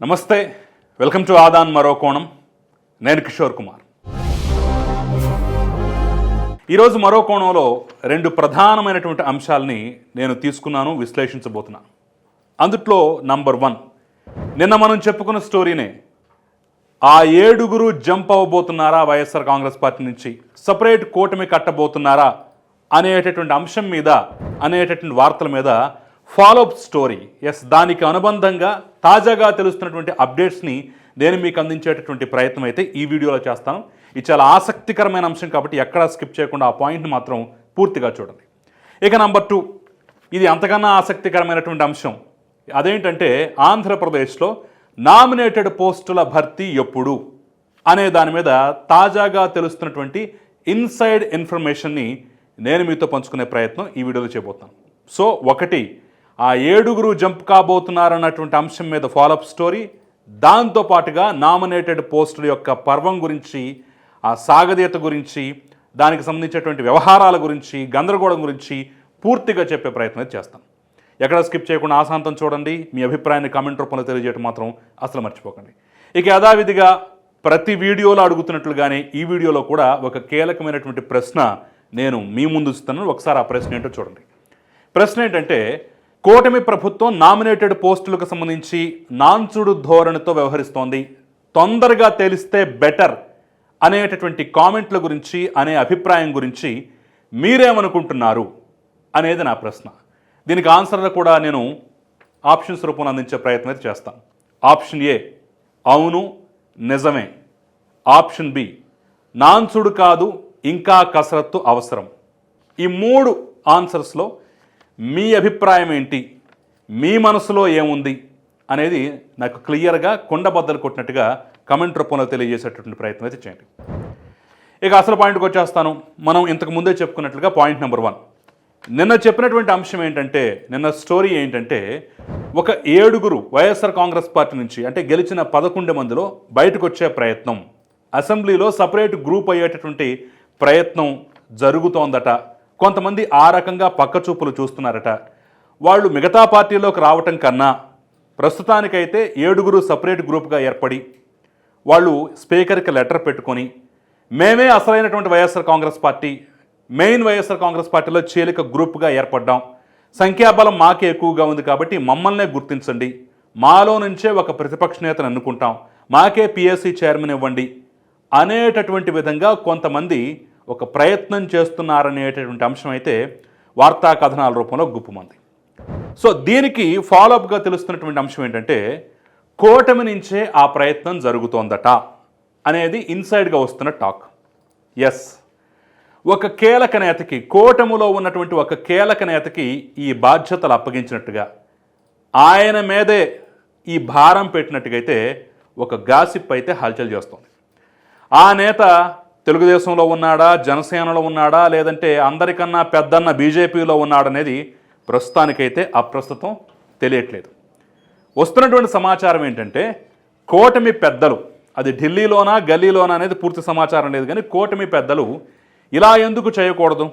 నమస్తే welcome to Aadan మరో కోణం. నేను కిషోర్ కుమార్. ఈరోజు మరో కోణంలో రెండు ప్రధానమైనటువంటి అంశాలని నేను తీసుకున్నాను విశ్లేషించబోతున్నాను అందుట్లో నంబర్ వన్ నిన్న మనం చెప్పుకున్న స్టోరీనే ఆ ఏడుగురు జంప్ అవ్వబోతున్నారా వైఎస్ఆర్ కాంగ్రెస్ పార్టీ నుంచి సపరేట్ కూటమి కట్టబోతున్నారా అనేటటువంటి అంశం మీద అనేటటువంటి వార్తల మీద ఫాలోఅప్ స్టోరీ ఎస్ దానికి అనుబంధంగా తాజాగా తెలుస్తున్నటువంటి అప్డేట్స్ని నేను మీకు అందించేటటువంటి ప్రయత్నం అయితే ఈ వీడియోలో చేస్తాను. ఇది చాలా ఆసక్తికరమైన అంశం కాబట్టి ఎక్కడా స్కిప్ చేయకుండా ఆ పాయింట్ని మాత్రం పూర్తిగా చూడండి. ఇక నంబర్ టూ. ఇది అంతకన్నా ఆసక్తికరమైనటువంటి అంశం. అదేంటంటే ఆంధ్రప్రదేశ్లో నామినేటెడ్ పోస్టుల భర్తీ ఎప్పుడు అనే దాని మీద తాజాగా తెలుస్తున్నటువంటి ఇన్సైడ్ ఇన్ఫర్మేషన్ని నేను మీతో పంచుకునే ప్రయత్నం ఈ వీడియోలో చేయబోతాను సో ఒకటి ఆ ఏడుగురు జంప్ కాబోతున్నారన్నటువంటి అంశం మీద ఫాలోఅప్ స్టోరీ దాంతో పాటుగా నామినేటెడ్ పోస్టుల యొక్క పర్వం గురించి ఆ సాగదీత గురించి దానికి సంబంధించినటువంటి వ్యవహారాల గురించి గందరగోళం గురించి పూర్తిగా చెప్పే ప్రయత్నం చేస్తాం. చేస్తాను ఎక్కడ స్కిప్ చేయకుండా ఆశాంతం చూడండి. మీ అభిప్రాయాన్ని కామెంట్ రూపంలో తెలియజేయడం మాత్రం అసలు మర్చిపోకండి. ఇక యథావిధిగా ప్రతి వీడియోలో అడుగుతున్నట్లుగానే ఈ వీడియోలో కూడా ఒక కీలకమైనటువంటి ప్రశ్న నేను మీ ముందు ఇస్తున్నాను. ఒకసారి ఆ ప్రశ్న ఏంటో చూడండి. ప్రశ్న ఏంటంటే కూటమి ప్రభుత్వం నామినేటెడ్ పోస్టులకు సంబంధించి నాన్చుడు ధోరణితో వ్యవహరిస్తోంది. తొందరగా తెలిస్తే బెటర్ అనేటటువంటి కామెంట్ల గురించి అనే అభిప్రాయం గురించి మీరేమనుకుంటున్నారు అనేది నా ప్రశ్న. దీనికి ఆన్సర్లు కూడా నేను ఆప్షన్స్ రూపంలో అందించే ప్రయత్నం అయితే చేస్తాను. ఆప్షన్ ఏ అవును నిజమే. ఆప్షన్ బి నాన్సుడు కాదు ఇంకా కసరత్తు అవసరం. ఈ మూడు ఆన్సర్స్లో మీ అభిప్రాయం ఏంటి? మీ మనసులో ఏముంది? అనేది నాకు క్లియర్గా కొండబద్దలు కొట్టినట్టుగా కమెంట్ రూపంలో తెలియజేసేటటువంటి ప్రయత్నం అయితే చేయండి. ఇక అసలు పాయింట్కి వచ్చేస్తాను. మనం ఇంతకు ముందే చెప్పుకున్నట్లుగా పాయింట్ నెంబర్ వన్. నిన్న చెప్పినటువంటి అంశం ఏంటంటే నిన్న స్టోరీ ఏంటంటే ఒక ఏడుగురు వైఎస్ఆర్ కాంగ్రెస్ పార్టీ నుంచి అంటే గెలిచిన పదకొండు మందిలో బయటకు వచ్చే ప్రయత్నం. అసెంబ్లీలో సపరేట్ గ్రూప్ అయ్యేటటువంటి ప్రయత్నం జరుగుతోందట. కొంతమంది ఆ రకంగా పక్కచూపులు చూస్తున్నారట. వాళ్ళు మిగతా పార్టీలోకి రావటం కన్నా ప్రస్తుతానికైతే ఏడుగురు సపరేట్ గ్రూప్గా ఏర్పడి వాళ్ళు స్పీకర్కి లెటర్ పెట్టుకొని మేమే అసలైనటువంటి YSR Congress party main YSR Congress పార్టీలో చీలిక గ్రూప్గా ఏర్పడ్డాం. సంఖ్యాబలం మాకే ఎక్కువగా ఉంది కాబట్టి మమ్మల్నే గుర్తించండి. మాలో నుంచే ఒక ప్రతిపక్ష నేతను ఎన్నుకుంటాం. మాకే పిఎస్సి చైర్మన్ ఇవ్వండి అనేటటువంటి విధంగా కొంతమంది ఒక ప్రయత్నం చేస్తున్నారనేటటువంటి అంశం అయితే వార్తా కథనాల రూపంలో గుప్పుమంది. సో దీనికి ఫాలోఅప్గా తెలుస్తున్నటువంటి అంశం ఏంటంటే కూటమి నుంచే ఆ ప్రయత్నం జరుగుతోందట అనేది ఇన్సైడ్గా వస్తున్న టాక్ ఎస్ ఒక కీలక నేతకి కూటమిలో ఉన్నటువంటి ఒక కీలక నేతకి ఈ బాధ్యతలు అప్పగించినట్టుగా ఆయన మీదే ఈ భారం పెట్టినట్టుగైతే ఒక గాసిప్ అయితే హల్చల్ చేస్తుంది. ఆ నేత తెలుగుదేశంలో ఉన్నాడా జనసేనలో ఉన్నాడా లేదంటే అందరికన్నా పెద్దన్న బీజేపీలో ఉన్నాడనేది ప్రస్తుతానికైతే అప్రస్తుతం తెలియట్లేదు. వస్తున్నటువంటి సమాచారం ఏంటంటే కోటమి పెద్దలు అది ఢిల్లీలోనా గల్లీలోనా అనేది పూర్తి సమాచారం లేదు కానీ కోటమి పెద్దలు ఇలా ఎందుకు చేయకూడదు?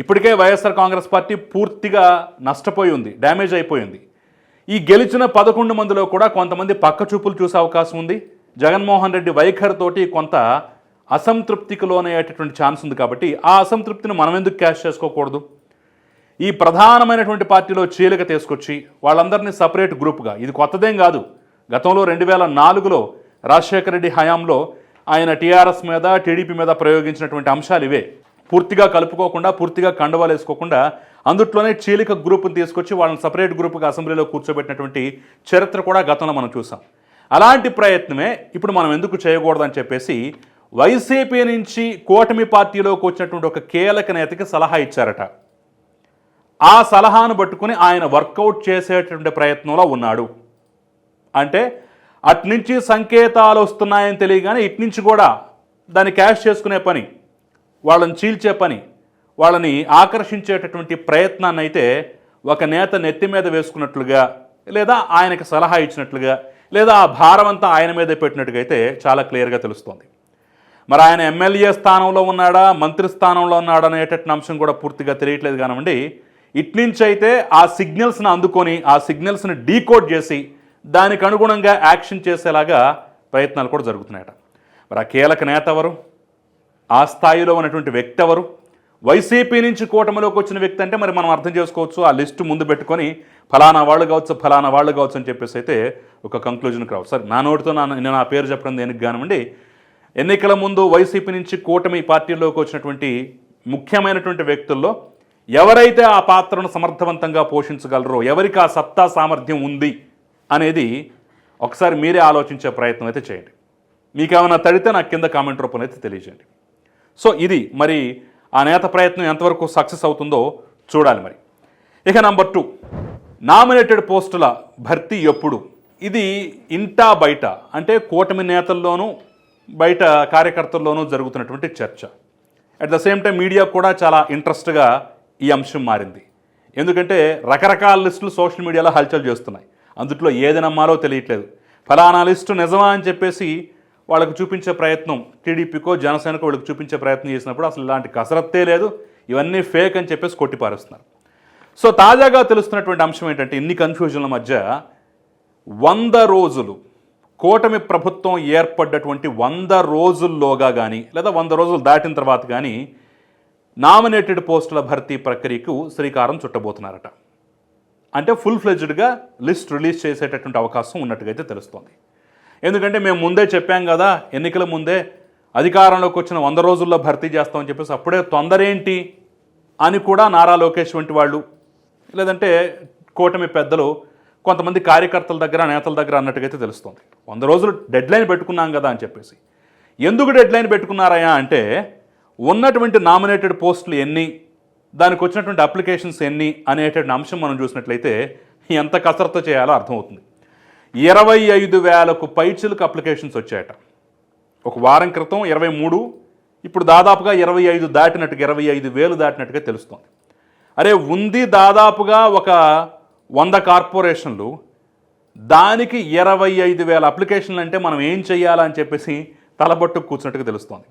ఇప్పటికే వైఎస్ఆర్ కాంగ్రెస్ పార్టీ పూర్తిగా నష్టపోయి ఉంది డ్యామేజ్ అయిపోయింది. ఈ గెలిచిన పదకొండు మందిలో కూడా కొంతమంది పక్క చూపులు చూసే అవకాశం ఉంది. జగన్మోహన్ రెడ్డి వైఖరితోటి కొంత అసంతృప్తికి లోనయ్యేటటువంటి ఛాన్స్ ఉంది కాబట్టి ఆ అసంతృప్తిని మనం ఎందుకు క్యాష్ చేసుకోకూడదు? ఈ ప్రధానమైనటువంటి పార్టీలో చీలిక తీసుకొచ్చి వాళ్ళందరినీ సపరేట్ గ్రూప్గా ఇది కొత్తదేం కాదు. గతంలో రెండు వేల నాలుగులో రాజశేఖర రెడ్డి హయాంలో ఆయన టీఆర్ఎస్ మీద టీడీపీ మీద ప్రయోగించినటువంటి అంశాలు ఇవే. పూర్తిగా కలుపుకోకుండా పూర్తిగా కండవాలు వేసుకోకుండా అందుట్లోనే చీలిక గ్రూప్ని తీసుకొచ్చి వాళ్ళని సపరేట్ గ్రూప్గా అసెంబ్లీలో కూర్చోబెట్టినటువంటి చరిత్ర కూడా గతంలో మనం చూసాం. అలాంటి ప్రయత్నమే ఇప్పుడు మనం ఎందుకు చేయకూడదని చెప్పేసి వైసీపీ నుంచి కూటమి పార్టీలోకి వచ్చినటువంటి ఒక కీలక నేతకి సలహా ఇచ్చారట. ఆ సలహాను పట్టుకుని ఆయన వర్కౌట్ చేసేటువంటి ప్రయత్నంలో ఉన్నాడు. అంటే అట్నుంచి సంకేతాలు వస్తున్నాయని తెలియగానే ఇట్నుంచి కూడా దాన్ని క్యాష్ చేసుకునే పని వాళ్ళని చీల్చే పని వాళ్ళని ఆకర్షించేటటువంటి ప్రయత్నాన్ని అయితే ఒక నేత నెత్తి మీద వేసుకున్నట్లుగా లేదా ఆయనకు సలహా ఇచ్చినట్లుగా లేదా ఆ భారం అంతా ఆయన మీద పెట్టినట్టుగా అయితే చాలా క్లియర్గా తెలుస్తోంది. మరి ఆయన ఎమ్మెల్యే స్థానంలో ఉన్నాడా మంత్రి స్థానంలో ఉన్నాడా అనేటటువంటి అంశం కూడా పూర్తిగా తెలియట్లేదు కానివ్వండి. ఇట్నుంచి అయితే ఆ సిగ్నల్స్ని అందుకొని ఆ సిగ్నల్స్ని డీకోడ్ చేసి దానికి అనుగుణంగా యాక్షన్ చేసేలాగా ప్రయత్నాలు కూడా జరుగుతున్నాయట. మరి ఆ కీలక నేత ఎవరు? ఆ స్థాయిలో ఉన్నటువంటి వ్యక్తి ఎవరు? వైసీపీ నుంచి కూటమిలోకి వచ్చిన వ్యక్తి అంటే మరి మనం అర్థం చేసుకోవచ్చు ఆ లిస్టు ముందు పెట్టుకొని ఫలానా వాళ్ళు కావచ్చు ఫలానా వాళ్ళు కావచ్చు అని చెప్పేసి అయితే ఒక కంక్లూజన్కి రావచ్చు. సరే నా నోటితో నా నేను నా పేరు చెప్పడం దేనికి కానివ్వండి ఎన్నికల ముందు వైసీపీ నుంచి కూటమి పార్టీలోకి వచ్చినటువంటి ముఖ్యమైనటువంటి వ్యక్తుల్లో ఎవరైతే ఆ పాత్రను సమర్థవంతంగా పోషించగలరో ఎవరికి ఆ సత్తా సామర్థ్యం ఉంది అనేది ఒకసారి మీరే ఆలోచించే ప్రయత్నం అయితే చేయండి. మీకేమైనా తడితే నాకు కింద కామెంట్ రూపంలో అయితే తెలియజేయండి. సో ఇది మరి ఆ నేత ప్రయత్నం ఎంతవరకు సక్సెస్ అవుతుందో చూడాలి మరి. ఇక నంబర్ టూ నామినేటెడ్ పోస్టుల భర్తీ ఎప్పుడు? ఇది ఇంటా బయట అంటే కూటమి నేతల్లోనూ బయట కార్యకర్తల్లోనూ జరుగుతున్నటువంటి చర్చ. At the same time media కూడా చాలా ఇంట్రెస్ట్గా ఈ అంశం మారింది. ఎందుకంటే రకరకాల లిస్టులు సోషల్ మీడియాలో హల్చల్ చేస్తున్నాయి. అందుట్లో ఏది నమ్మాలో తెలియట్లేదు. ఫలానా లిస్టు నిజమా అని చెప్పేసి వాళ్ళకు చూపించే ప్రయత్నం టీడీపీకో జనసేనకో వాళ్ళకి చూపించే ప్రయత్నం చేసినప్పుడు అసలు ఇలాంటి కసరత్తే లేదు. ఇవన్నీ ఫేక్ అని చెప్పేసి కొట్టిపారేస్తున్నారు. సో తాజాగా తెలుస్తున్నటువంటి అంశం ఏంటంటే ఇన్ని కన్ఫ్యూజన్ల మధ్య వంద రోజులు కూటమి ప్రభుత్వం ఏర్పడ్డటువంటి వంద రోజుల్లోగా కానీ లేదా వంద రోజులు దాటిన తర్వాత కానీ నామినేటెడ్ పోస్టుల భర్తీ ప్రక్రియకు శ్రీకారం చుట్టబోతున్నారట. అంటే ఫుల్ ఫ్లెజ్డ్గా లిస్ట్ రిలీజ్ చేసేటటువంటి అవకాశం ఉన్నట్టుగా అయితే తెలుస్తోంది. ఎందుకంటే మేము ముందే చెప్పాం కదా ఎన్నికల ముందే అధికారంలోకి వచ్చిన వంద రోజుల్లో భర్తీ చేస్తామని చెప్పేసి అప్పుడే తొందరేంటి అని కూడా నారా లోకేష్ వంటి వాళ్ళు లేదంటే కూటమి పెద్దలు కొంతమంది కార్యకర్తల దగ్గర నేతల దగ్గర అన్నట్టుగైతే తెలుస్తుంది. వంద రోజులు డెడ్ లైన్ పెట్టుకున్నాం కదా అని చెప్పేసి. ఎందుకు డెడ్ లైన్ పెట్టుకున్నారయా అంటే ఉన్నటువంటి నామినేటెడ్ పోస్టులు ఎన్ని దానికి వచ్చినటువంటి అప్లికేషన్స్ ఎన్ని అనేటువంటి అంశం మనం చూసినట్లయితే ఎంత కసరత్తు చేయాలో అర్థమవుతుంది. ఇరవై ఐదు వేలకు పైచిలకు అప్లికేషన్స్ వచ్చాయట. ఒక వారం క్రితం ఇరవై మూడు ఇప్పుడు దాదాపుగా ఇరవై ఐదు దాటినట్టుగా ఇరవై ఐదు వేలు దాటినట్టుగా తెలుస్తోంది. అరే ఉంది దాదాపుగా ఒక వంద కార్పొరేషన్లు దానికి ఇరవై ఐదు వేల అప్లికేషన్లు అంటే మనం ఏం చెయ్యాలని చెప్పేసి తలబట్టు కూర్చున్నట్టుగా తెలుస్తోంది.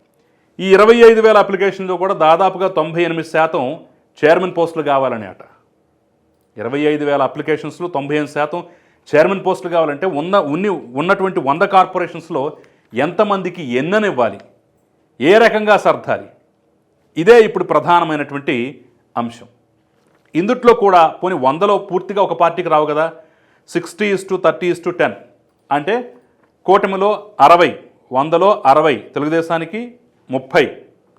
ఈ ఇరవై ఐదు వేల అప్లికేషన్లో కూడా దాదాపుగా తొంభై ఎనిమిది శాతం చైర్మన్ పోస్టులు కావాలని అట. ఇరవై ఐదు వేల అప్లికేషన్స్లో తొంభై ఎనిమిది శాతం చైర్మన్ పోస్టులు కావాలంటే ఉన్న ఉన్ని ఉన్నటువంటి వంద కార్పొరేషన్స్లో ఎంతమందికి ఎన్ననివ్వాలి? ఏ రకంగా సర్దాలి? ఇదే ఇప్పుడు ప్రధానమైనటువంటి అంశం. ఇందుట్లో కూడా పోనీ వందలో పూర్తిగా ఒక పార్టీకి రావు కదా? Sixty is to thirty is to ten అంటే కూటమిలో అరవై వందలో అరవై తెలుగుదేశానికి ముప్పై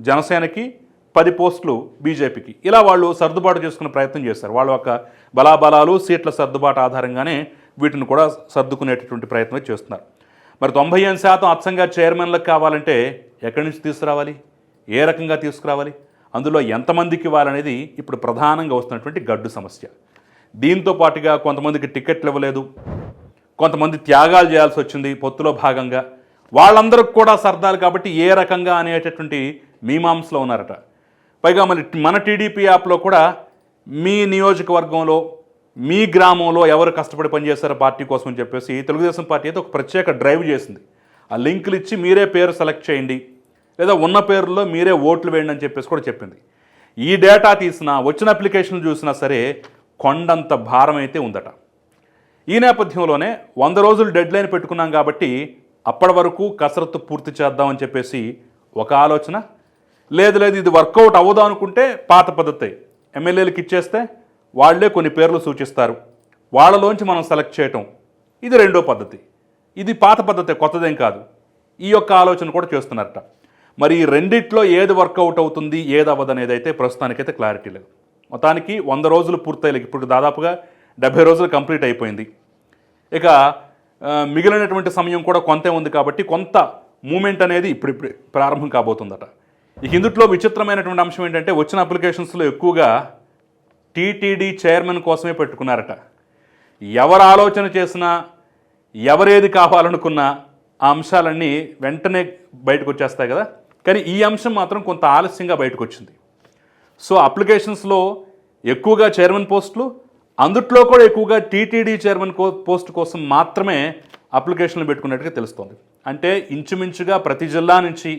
జనసేనకి పది పోస్టులు బీజేపీకి. ఇలా వాళ్ళు సర్దుబాటు చేసుకునే ప్రయత్నం చేస్తారు వాళ్ళ యొక్క బలాబలాలు సీట్ల సర్దుబాటు ఆధారంగానే వీటిని కూడా సర్దుకునేటటువంటి ప్రయత్నం చేస్తున్నారు. మరి తొంభై ఎనిమిది శాతం అచ్చంగా చైర్మన్లకు కావాలంటే ఎక్కడి నుంచి తీసుకురావాలి? ఏ రకంగా తీసుకురావాలి? అందులో ఎంతమందికి ఇవ్వాలనేది ఇప్పుడు ప్రధానంగా వస్తున్నటువంటి గడ్డు సమస్య. దీంతో పాటుగా కొంతమందికి టికెట్లు ఇవ్వలేదు. కొంతమంది త్యాగాలు చేయాల్సి వచ్చింది పొత్తులో భాగంగా. వాళ్ళందరికి కూడా సర్దాలు కాబట్టి ఏ రకంగా అనేటటువంటి మీమాంసలో ఉన్నారట. పైగా మరి మన టీడీపీ యాప్లో కూడా మీ నియోజకవర్గంలో మీ గ్రామంలో ఎవరు కష్టపడి పనిచేస్తారో పార్టీ కోసం అని చెప్పేసి తెలుగుదేశం పార్టీ అయితే ఒక ప్రత్యేక డ్రైవ్ చేసింది. ఆ లింకులు ఇచ్చి మీరే పేరు సెలెక్ట్ చేయండి. లేదా ఉన్న పేరులో మీరే ఓట్లు వేయండి అని చెప్పేసి కూడా చెప్పింది. ఈ డేటా తీసినా వచ్చిన అప్లికేషన్లు చూసినా సరే కొండంత భారం అయితే ఉందట. ఈ నేపథ్యంలోనే వంద రోజులు డెడ్ లైన్ పెట్టుకున్నాం కాబట్టి అప్పటి వరకు కసరత్తు పూర్తి చేద్దామని చెప్పేసి ఒక ఆలోచన. లేదు లేదు ఇది వర్కౌట్ అవ్వదు అనుకుంటే పాత పద్ధతి. ఎమ్మెల్యేలకు ఇచ్చేస్తే వాళ్ళే కొన్ని పేర్లు సూచిస్తారు. వాళ్ళలోంచి మనం సెలెక్ట్ చేయటం. ఇది రెండో పద్ధతి. ఇది పాత పద్ధతి కొత్తదేం కాదు. ఈ యొక్క ఆలోచన కూడా చేస్తున్నారట. మరి ఈ రెండిట్లో ఏది వర్కౌట్ అవుతుంది ఏది అవ్వదు అనేది అయితే ప్రస్తుతానికైతే క్లారిటీ లేదు. మొత్తానికి వంద రోజులు పూర్తయ్యలేదు ఇప్పుడు దాదాపుగా డెబ్బై రోజులు కంప్లీట్ అయిపోయింది. ఇక మిగిలినటువంటి సమయం కూడా కొంతే ఉంది కాబట్టి కొంత మూమెంట్ అనేది ఇప్పుడిప్పుడు ప్రారంభం కాబోతుందట. ఈ హిందుట్లో విచిత్రమైనటువంటి అంశం ఏంటంటే వచ్చిన అప్లికేషన్స్లో ఎక్కువగా టీటీడీ చైర్మన్ కోసమే పెట్టుకున్నారట. ఎవరు ఆలోచన చేసినా ఎవరేది కావాలనుకున్నా ఆ అంశాలన్నీ వెంటనే బయటకు వచ్చేస్తాయి కదా. కానీ ఈ అంశం మాత్రం కొంత ఆలస్యంగా బయటకు వచ్చింది సో అప్లికేషన్స్లో ఎక్కువగా చైర్మన్ పోస్టులు అందుట్లో కూడా ఎక్కువగా టీటీడీ చైర్మన్ కో పోస్ట్ కోసం మాత్రమే అప్లికేషన్లు పెట్టుకున్నట్టుగా తెలుస్తోంది. అంటే ఇంచుమించుగా ప్రతి జిల్లా నుంచి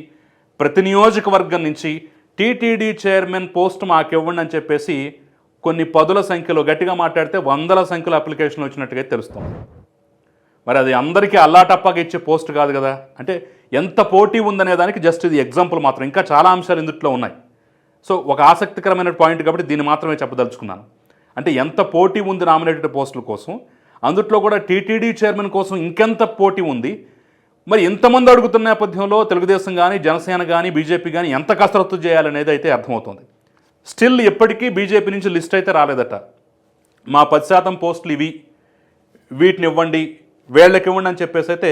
ప్రతి నియోజకవర్గం నుంచి టీటీడీ చైర్మన్ పోస్ట్ మాకు ఇవ్వండి అని చెప్పేసి కొన్ని పదుల సంఖ్యలో గట్టిగా మాట్లాడితే వందల సంఖ్యలో అప్లికేషన్లు వచ్చినట్టుగా తెలుస్తోంది. మరి అది అందరికీ అల్లాటప్పగా ఇచ్చే పోస్ట్ కాదు కదా. అంటే ఎంత పోటీ ఉందనే దానికి జస్ట్ ఇది ఎగ్జాంపుల్ మాత్రం. ఇంకా చాలా అంశాలు ఇందుట్లో ఉన్నాయి. సో ఒక ఆసక్తికరమైన పాయింట్ కాబట్టి దీన్ని మాత్రమే చెప్పదలుచుకున్నాను. అంటే ఎంత పోటీ ఉంది నామినేటెడ్ పోస్టుల కోసం? అందుట్లో కూడా టీటీడీ చైర్మన్ కోసం ఇంకెంత పోటీ ఉంది? మరి ఎంతమంది అడుగుతున్న నేపథ్యంలో తెలుగుదేశం కానీ జనసేన కానీ బీజేపీ కానీ ఎంత కసరత్తు చేయాలనేది అయితే అర్థమవుతుంది. స్టిల్ ఎప్పటికీ బీజేపీ నుంచి లిస్ట్ అయితే రాలేదట. మా పది శాతం పోస్టులు ఇవి. వీటిని ఇవ్వండి వీళ్ళకి ఇవ్వండి అని చెప్పేసి అయితే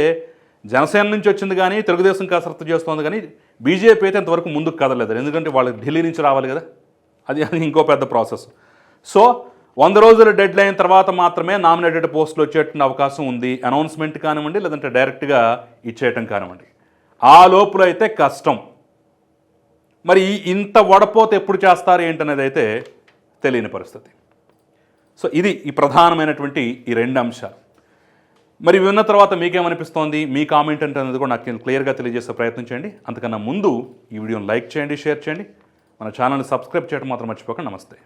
జనసేన నుంచి వచ్చింది కానీ తెలుగుదేశం కసరత్తు చేస్తోంది కానీ బీజేపీ అయితే ఇంతవరకు ముందుకు కదలేదు ఎందుకంటే వాళ్ళకి ఢిల్లీ నుంచి రావాలి కదా. అది అది ఇంకో పెద్ద ప్రాసెస్. సో వంద రోజుల డెడ్ లైన్ తర్వాత మాత్రమే నామినేటెడ్ పోస్టులు వచ్చేటువంటి అవకాశం ఉంది. అనౌన్స్మెంట్ కానివ్వండి లేదంటే డైరెక్ట్గా ఇచ్చేయటం కానివ్వండి. ఆ లోపల అయితే కష్టం. మరి ఇంత వడపోత ఎప్పుడు చేస్తారు ఏంటనేది అయితే తెలియని పరిస్థితి. సో ఇది ఈ ప్రధానమైనటువంటి ఈ రెండు అంశాలు. మరి విన్న తర్వాత మీకేమనిపిస్తోంది? మీ కామెంట్ అంటే అనేది కూడా నాకు క్లియర్గా తెలియజేసే ప్రయత్నం చేయండి. అంతకన్నా ముందు ఈ వీడియోని లైక్ చేయండి షేర్ చేయండి. మన ఛానల్ని సబ్స్క్రైబ్ చేయడం మాత్రం మర్చిపోకండి. నమస్తే.